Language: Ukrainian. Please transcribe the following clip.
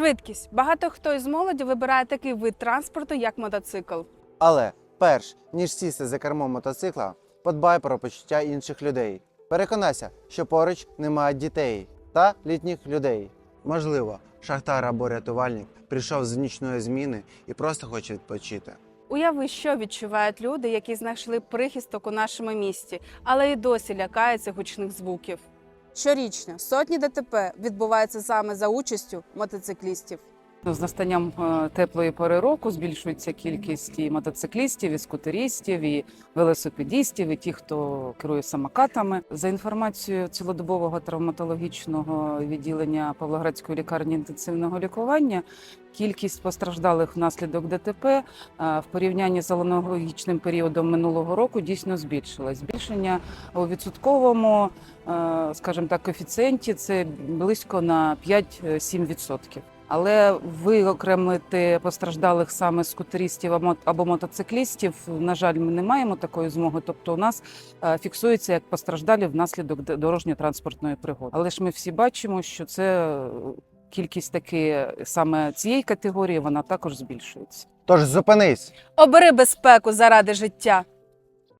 Швидкість. Багато хто із молоді вибирає такий вид транспорту, як мотоцикл. Але перш ніж сісти за кермо мотоцикла, подбай про почуття інших людей. Переконайся, що поруч немає дітей та літніх людей. Можливо, шахтар або рятувальник прийшов з нічної зміни і просто хоче відпочити. Уяви, що відчувають люди, які знайшли прихисток у нашому місті, але й досі лякаються гучних звуків. Щорічно сотні ДТП відбуваються саме за участю мотоциклістів. З настанням е, теплої пори року збільшується кількість і мотоциклістів, і скутеристів, і велосипедістів, і ті, хто керує самокатами. За інформацією цілодобового травматологічного відділення Павлоградської лікарні інтенсивного лікування, кількість постраждалих внаслідок ДТП е, в порівнянні з аналогічним періодом минулого року дійсно збільшилось. Збільшення у відсотковому, е, скажімо так, коефіцієнті це близько на 5-7%. Але виокремити постраждалих саме скутеристів або- мотоциклістів, на жаль, ми не маємо такої змоги. Тобто, у нас е, фіксується як постраждалі внаслідок дорожньо-транспортної пригоди. Але ж ми всі бачимо, що це е, кількість таки саме цієї категорії вона також збільшується. Тож зупинись! Обери безпеку заради життя.